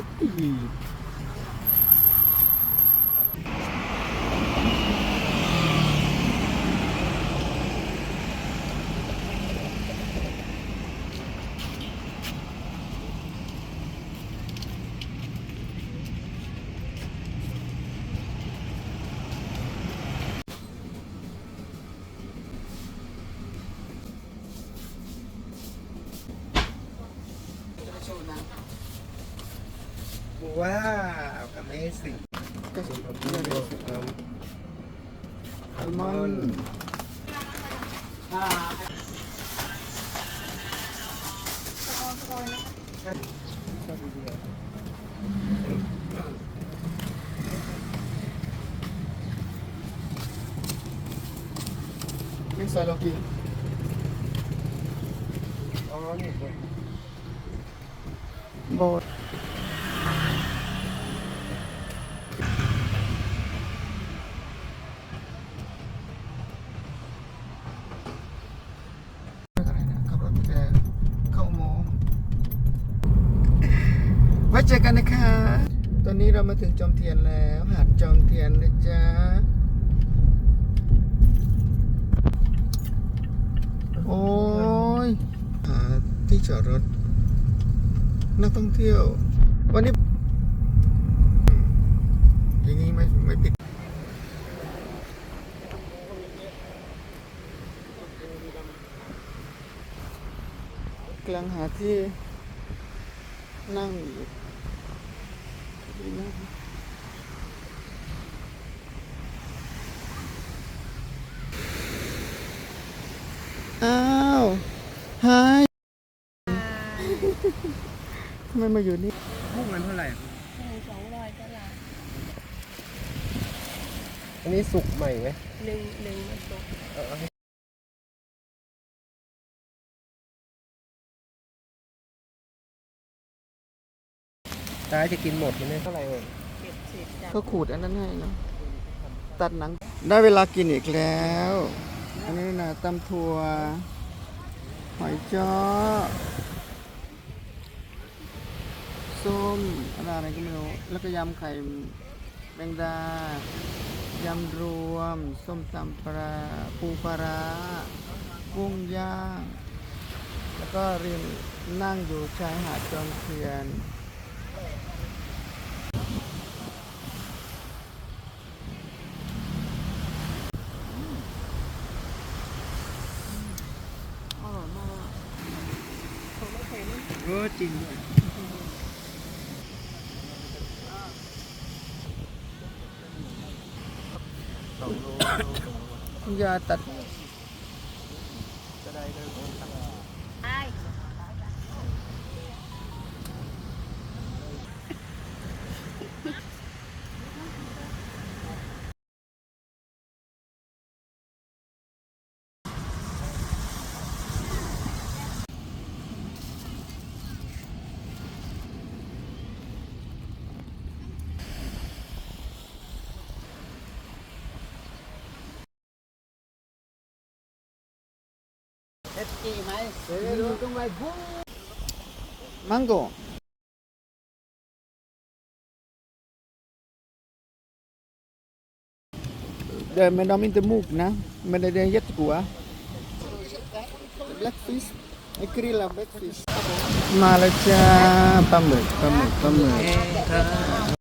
这个是我的。Wow! Amazing! Almond. Ah. Please, I. Oh, I one. ว้เจอกันนะคะ ตอนนี้เรามาถึงจอมเทียนแล้ว หาดจอมเทียนนะจ๊ะโอ้ยหาที่จอดรถ นักท่องเที่ยว วันนี้อย่างนี้ไม่ไม่ปิดกำลังหาที่นั่งอยู่ อ้าวฮายทำไมมาอยู่นี่พวกเงินเท่าไหร่สองร้อยตลาดอันนี้สุกใหม่ไหมหนึ่งหนึ่งมันตก ตาจะกินหมดไหมเท่าไหร่เอ่ยเก็บเศษจากก็ขูดอันนั้นให้เนอะตัดหนัง ได้เวลากินอีกแล้ว อันนี้นะตำถั่วหอยจ้อส้มอะไรอะไรก็ไม่รู้ แล้วก็ยำไข่แมงดายำรวม ส้มตำปลาปูปลาร้ากุ้งย่าง แล้วก็ริมนั่งอยู่ชายหาดจอมเทียน Good teamwork. giờ tịch ai 망고 De, men de är inte mogna, men det är jättegoda. Ah. Blackfish, blackfish. Malaysia, pamuk, pamuk, pamuk.